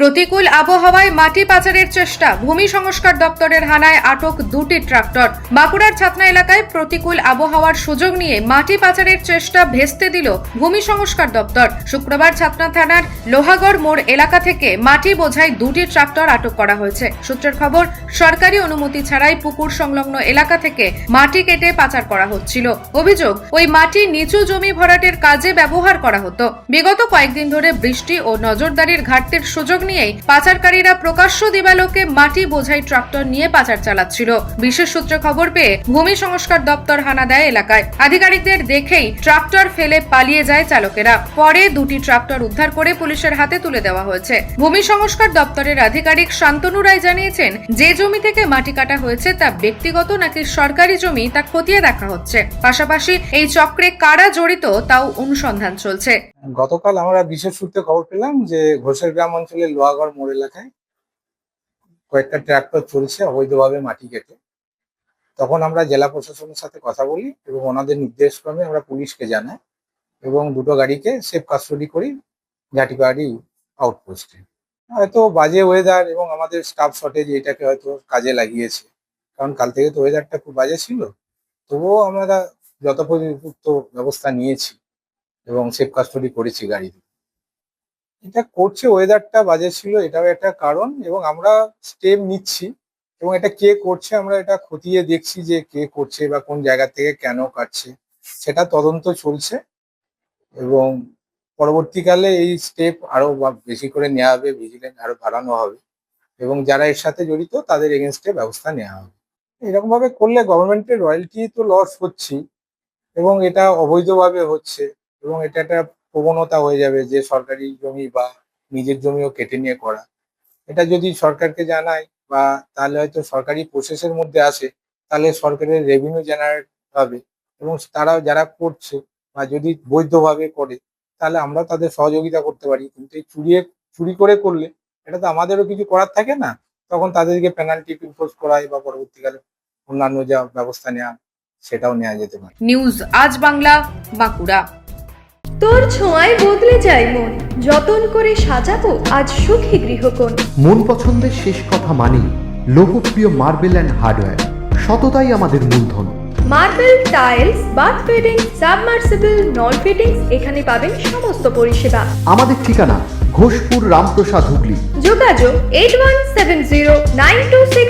প্রতিকূল আবহাওয়ায় মাটি পাচারের চেষ্টা। ভূমি সংস্কার দপ্তরের হানায় আটক দুটি ট্রাক্টর। বাঁকুড়ার ছাতনা এলাকায় প্রতিকূল আবহাওয়ার সুযোগ নিয়ে মাটি পাচারের চেষ্টা ভেস্তে দিল ভূমি সংস্কার দপ্তর। শুক্রবার ছাতনা থানার লোহাগড় মোড় এলাকা থেকে মাটি বোঝাই দুটি ট্রাক্টর আটক করা হয়েছে। সূত্রের খবর, সরকারি অনুমতি ছাড়াই পুকুর সংলগ্ন এলাকা থেকে মাটি কেটে পাচার করা হচ্ছিল। অভিযোগ, ওই মাটি নিচু জমি ভরাটের কাজে ব্যবহার করা হতো। বিগত কয়েকদিন ধরে বৃষ্টি ও নজরদারির ঘাটতির সুযোগ নিয়েই পাচারকারীরা প্রকাশ্য দিবালোকে মাটি বোঝাই ট্রাক্টর নিয়ে পাচার চালাচ্ছিল। বিশেষ সূত্রে খবর পেয়ে ভূমি সংস্কার দপ্তর হানা দেয় এলাকায়। আধিকারিকদের দেখেই ট্রাক্টর ফেলে পালিয়ে যায় চালকেরা। পরে দুটি ট্রাক্টর উদ্ধার করে পুলিশের হাতে তুলে দেওয়া হয়েছে। ভূমি সংস্কার দপ্তরের আধিকারিক শান্তনু রায় জানিয়েছেন, যে জমি থেকে মাটি কাটা হয়েছে তা ব্যক্তিগত নাকি সরকারি জমি তা খতিয়ে দেখা হচ্ছে। পাশাপাশি এই চক্রে কারা জড়িত তাও অনুসন্ধান চলছে। গতকাল আমরা বিশেষ সূত্রে খবর পেলাম যে ঘোষের গ্রাম অঞ্চলের লোহাগড় মোড় এলাকায় কয়েকটা ট্র্যাক্টর চলছে অবৈধভাবে মাটি কেটে। তখন আমরা জেলা প্রশাসনের সাথে কথা বলি এবং ওনাদের নির্দেশক্রমে আমরা পুলিশকে জানাই এবং দুটো গাড়িকে সেফ কাস্টডি করি ঘাটিপাহাড়ি আউটপোস্টে হয়তো বাজে ওয়েদার এবং আমাদের স্টাফ শর্টেজ এটাকে হয়তো কাজে লাগিয়েছে, কারণ কাল থেকে তো ওয়েদারটা খুব বাজে ছিল। তবুও আমরা যথোপযুক্ত ব্যবস্থা নিয়েছি এবং সেফ কাস্টডি করেছি গাড়িতে এটা করছে ওয়েদারটা বাজে ছিল, এটাও একটা কারণ এবং আমরা স্টেপ নিচ্ছি এবং এটা কে করছে আমরা এটা খতিয়ে দেখছি যে কে করছে বা কোন জায়গা থেকে কেন কাটছে। সেটা তদন্ত চলছে এবং পরবর্তীকালে এই স্টেপ আরও বেশি করে নেওয়া হবে ভিজিলেন্স আরও বাড়ানো হবে এবং যারা এর সাথে জড়িত তাদের এগেনস্টে ব্যবস্থা নেওয়া হবে। এরকম ভাবে করলে গভর্নমেন্টের রয়্যালটি তো লস হচ্ছেই এবং এটা অবৈধভাবে হচ্ছে এবং এটা একটা প্রবণতা হয়ে যাবে যে সরকারি জমি বা নিজের জমিও কেটে নিয়ে করা। এটা যদি সরকারকে জানায় বা তাহলে হয়তো সরকারি প্রসেসের মধ্যে আসে, তাহলে সরকারের রেভিনিউ জেনারেট হবে এবং তারা যারা করছে বা যদি বৈধভাবে করে, তাহলে আমরা তাদের সহযোগিতা করতে পারি। কিন্তু এই চুরিয়ে, চুরি করে করলে এটা তো আমাদেরও কিছু করার থাকে না। তখন তাদেরকে পেনাল্টি ইম্পোজ করায় বা পরবর্তীকালে অন্যান্য যা ব্যবস্থা নেওয়া, সেটাও নেওয়া যেতে পারে। নিউজ আজ বাংলা, বাঁকুড়া। তোর ছোঁয়ায় বদলে যায় মন। যতন করে সাজাবো আজ সুখী গৃহকোণ। মন পছন্দের শেষ কথা মানেই লোকপ্রিয় মার্বেল অ্যান্ড হার্ডওয়্যার। সততাই আমাদের মূলধন। Marble tiles bath fitting submersible নল ফিটিংস এখানে পাবেন সমস্ত পরিষেবা। আমাদের ঠিকানা ঘোষপুর রামপ্রসাদ হুগলি। যোগাযোগ eight one seven zero nine two six